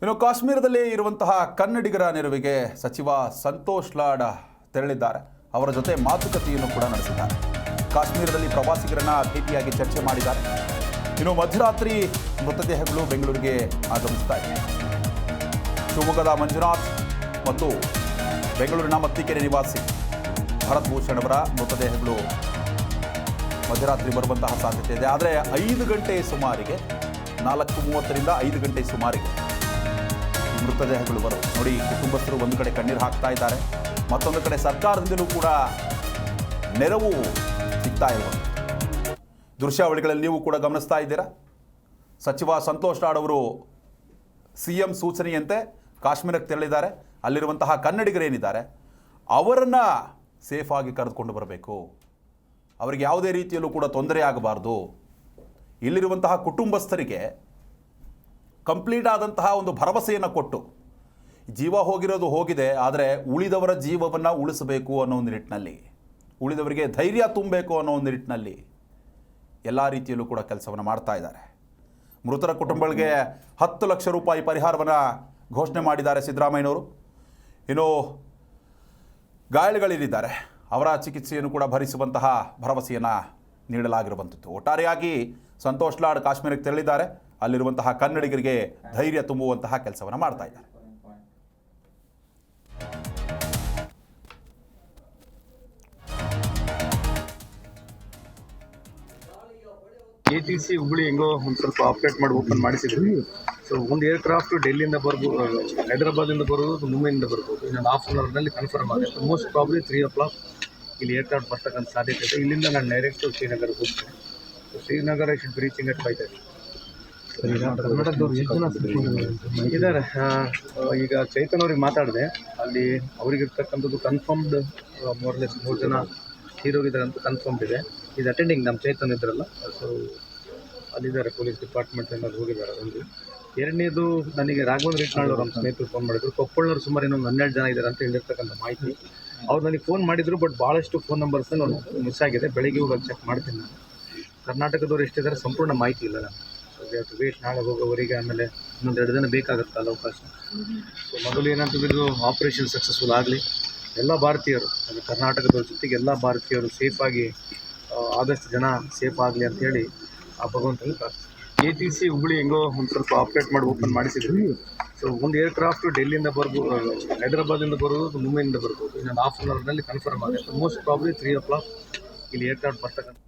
ಇನ್ನು ಕಾಶ್ಮೀರದಲ್ಲಿ ಇರುವಂತಹ ಕನ್ನಡಿಗರ ನೆರವಿಗೆ ಸಚಿವ ಸಂತೋಷ್ ಲಾಡ ತೆರಳಿದ್ದಾರೆ. ಅವರ ಜೊತೆ ಮಾತುಕತೆಯನ್ನು ಕೂಡ ನಡೆಸಿದ್ದಾರೆ. ಕಾಶ್ಮೀರದಲ್ಲಿ ಪ್ರವಾಸಿಗರನ್ನ ಭೇಟಿಯಾಗಿ ಚರ್ಚೆ ಮಾಡಿದ್ದಾರೆ. ಇನ್ನು ಮಧ್ಯರಾತ್ರಿ ಮೃತದೇಹಗಳು ಬೆಂಗಳೂರಿಗೆ ಆಗಮಿಸ್ತಾ ಇದೆ. ಶಿವಮೊಗ್ಗದ ಮಂಜುನಾಥ್ ಮತ್ತು ಬೆಂಗಳೂರಿನ ಮತ್ತಿಕೆರೆ ನಿವಾಸಿ ಭರತ್ ಭೂಷಣ್ ಅವರ ಮೃತದೇಹಗಳು ಮಧ್ಯರಾತ್ರಿ ಬರುವಂತಹ ಸಾಧ್ಯತೆ ಇದೆ. ಆದರೆ ಐದು ಗಂಟೆ ಸುಮಾರಿಗೆ, ನಾಲ್ಕು ಮೂವತ್ತರಿಂದ ಐದು ಗಂಟೆ ಸುಮಾರಿಗೆ ಮೃತದೇಹಗಳು ಬರು ನೋಡಿ, ಕುಟುಂಬಸ್ಥರು ಒಂದು ಕಡೆ ಕಣ್ಣೀರು ಹಾಕ್ತಾ ಇದ್ದಾರೆ. ಮತ್ತೊಂದು ಕಡೆ ಸರ್ಕಾರದಿಂದಲೂ ಕೂಡ ನೆರವು ಸಿಗ್ತಾ ಇರುವ ದೃಶ್ಯಾವಳಿಗಳಲ್ಲಿ ನೀವು ಕೂಡ ಗಮನಿಸ್ತಾ ಇದ್ದೀರಾ? ಸಚಿವ ಸಂತೋಷ್ ರಾಡ್ ಅವರು ಸಿ ಎಂ ಸೂಚನೆಯಂತೆ ಕಾಶ್ಮೀರಕ್ಕೆ ತೆರಳಿದ್ದಾರೆ. ಅಲ್ಲಿರುವಂತಹ ಕನ್ನಡಿಗರೇನಿದ್ದಾರೆ? ಅವರನ್ನು ಸೇಫಾಗಿ ಕರೆದುಕೊಂಡು ಬರಬೇಕು. ಅವರಿಗೆ ಯಾವುದೇ ರೀತಿಯಲ್ಲೂ ಕೂಡ ತೊಂದರೆ ಆಗಬಾರ್ದು. ಇಲ್ಲಿರುವಂತಹ ಕುಟುಂಬಸ್ಥರಿಗೆ ಕಂಪ್ಲೀಟ್ ಆದಂತಹ ಒಂದು ಭರವಸೆಯನ್ನು ಕೊಟ್ಟು. ಜೀವ ಹೋಗಿರೋದು ಹೋಗಿದೆ, ಆದರೆ ಉಳಿದವರ ಜೀವವನ್ನು ಉಳಿಸಬೇಕು ಅನ್ನೋ ಒಂದು ನಿಟ್ಟಿನಲ್ಲಿ, ಉಳಿದವರಿಗೆ ಧೈರ್ಯ ತುಂಬಬೇಕು ಅನ್ನೋ ಒಂದು ನಿಟ್ಟಿನಲ್ಲಿ ಎಲ್ಲ ರೀತಿಯಲ್ಲೂ ಕೂಡ ಕೆಲಸವನ್ನು ಮಾಡ್ತಾ ಇದ್ದಾರೆ. ಮೃತರ ಕುಟುಂಬಗಳಿಗೆ ಹತ್ತು ಲಕ್ಷ ರೂಪಾಯಿ ಪರಿಹಾರವನ್ನು ಘೋಷಣೆ ಮಾಡಿದ್ದಾರೆ ಸಿದ್ದರಾಮಯ್ಯನವರು. ಇನ್ನು ಗಾಯಳುಗಳಿದ್ದಾರೆ ಅವರ ಚಿಕಿತ್ಸೆಯನ್ನು ಕೂಡ ಭರಿಸುವಂತಹ ಭರವಸೆಯನ್ನು ನೀಡಲಾಗಿರುವಂಥದ್ದು. ಒಟ್ಟಾರೆಯಾಗಿ ಸಂತೋಷ್ ಲಾಡ್ ಕಾಶ್ಮೀರಕ್ಕೆ ತೆರಳಿದ್ದಾರೆ. ಅಲ್ಲಿರುವಂತಹ ಕನ್ನಡಿಗರಿಗೆ ಧೈರ್ಯ ತುಂಬುವಂತಹ ಕೆಲಸವನ್ನು ಮಾಡ್ತಾ ಇದ್ದಾರೆ. ಎ ಟಿ ಸಿ ಹುಬ್ಳಿ ಹೆಂಗೋ ಒಂದು ಸ್ವಲ್ಪ ಆಪ್ರೇಟ್ ಮಾಡಿ ಓಪನ್ ಮಾಡಿಸಿದ್ವಿ. ಸೊ ಒಂದು ಏರ್ ಕ್ರಾಫ್ಟ್ ಡೆಲ್ಲಿಯಿಂದ ಬರ್ಬೋದು ಹೈದರಾಬಾದಿಂದ ಬರ್ಬೋದು ಮುಂಬೈಯಿಂದ ಬರ್ಬೋದು. ಇನ್ನೊಂದು ಹಾಫ್ ಅನ್ ಅವರ್ನಲ್ಲಿ ಕನ್ಫರ್ಮ್ ಆಗುತ್ತೆ. Most probably three o'clock ಇಲ್ಲಿ ಏರ್ ಕ್ರಾಫ್ಟ್ ಬರ್ತಕ್ಕಂಥ ಸಾಧ್ಯತೆ ಇದೆ. ಇಲ್ಲಿಂದ ನಾನು ಡೈರೆಕ್ಟ್ ಶ್ರೀನಗರ್ ಹೋಗ್ತೇನೆ. Srinagar should reaching at five thirty ಇದ್ದಾರೆ. ಈಗ ಚೈತನ್ ಅವ್ರಿಗೆ ಮಾತಾಡಿದೆ. ಅಲ್ಲಿ ಅವ್ರಿಗಿರ್ತಕ್ಕಂಥದ್ದು ಕನ್ಫರ್ಮ್ಡ್ ಮೋರ್ಲೆಸ್ ಮೂರು ಜನ ಹೀರೋಗಿದ್ದಾರೆ ಅಂತ ಕನ್ಫರ್ಮ್ಡ್ ಇದೆ. ಇದು ಅಟೆಂಡಿಂಗ್ ನಮ್ಮ ಚೈತನ್ ಇದ್ರಲ್ಲ. ಸೊ ಅಲ್ಲಿದ್ದಾರೆ ಪೊಲೀಸ್ ಡಿಪಾರ್ಟ್ಮೆಂಟ್ ಏನಾದ್ರು ಹೋಗಿದ್ದಾರೆ ಒಂದು ಎರಡನೇದು ನನಗೆ ರಾಘವೇಂದ್ರ ಇಟ್ನಾಳ್ ನಮ್ಮ ಸ್ನೇಹಿತರು ಫೋನ್ ಮಾಡಿದ್ರು. ಕೊಪ್ಪಳನವ್ರು ಸುಮಾರು ಇನ್ನೊಂದು ಹನ್ನೆರಡು ಜನ ಇದ್ದಾರೆ ಅಂತ ಹೇಳಿರ್ತಕ್ಕಂಥ ಮಾಹಿತಿ. ಅವ್ರು ನನಗೆ ಫೋನ್ ಮಾಡಿದ್ರು ಬಟ್ ಭಾಳಷ್ಟು ಫೋನ್ ನಂಬರ್ಸ್ ಮಿಸ್ ಆಗಿದೆ. ಬೆಳಿಗ್ಗೆ ಹೋಗಿ ಚೆಕ್ ಮಾಡ್ತೀನಿ ನಾನು. ಕರ್ನಾಟಕದವ್ರು ಎಷ್ಟಿದ್ದಾರೆ ಸಂಪೂರ್ಣ ಮಾಹಿತಿ ಇಲ್ಲ ನಾನು ವೇಟ್ ನಾಳೆ ಹೋಗೋವರಿಗೆ ಆಮೇಲೆ ಇನ್ನೊಂದು ಎರಡು ದಿನ ಬೇಕಾಗುತ್ತಲ್ಲ ಅವಕಾಶ. ಸೊ ಮೊದಲು ಏನಂತ ಏನಂತಂದ್ರೆ ಆಪರೇಷನ್ ಸಕ್ಸಸ್ಫುಲ್ ಆಗಲಿ. ಎಲ್ಲ ಭಾರತೀಯರು, ಅಂದರೆ ಕರ್ನಾಟಕದವ್ರ ಜೊತೆಗೆ ಎಲ್ಲ ಭಾರತೀಯರು ಸೇಫಾಗಿ ಆದಷ್ಟು ಜನ ಸೇಫ್ ಆಗಲಿ ಅಂತೇಳಿ ಆ ಭಗವಂತನಲ್ಲಿ K A T C Hubballi ಹೆಂಗೋ ಒಂದು ಸ್ವಲ್ಪ ಆಪ್ರೇಟ್ ಮಾಡಿ ಓಪನ್ ಮಾಡಿಸಿದ್ವಿ ಸೊ ಒಂದು ಏರ್ಕ್ರಾಫ್ಟ್ ಡೆಲ್ಲಿಯಿಂದ ಬರ್ಬೋದು ಹೈದರಾಬಾದಿಂದ ಬರ್ಬೋದು ಮುಂಬೈಯಿಂದ ಬರ್ಬೋದು. ಇನ್ನೊಂದು ಹಾಫ್ ಅನ್ ಅವರ್ನಲ್ಲಿ ಕನ್ಫರ್ಮ್ ಆಗುತ್ತೆ. Most probably three o'clock ಇಲ್ಲಿ ಏರ್ಕ್ರಾಫ್ಟ್ ಬರ್ತಕ್ಕಂಥ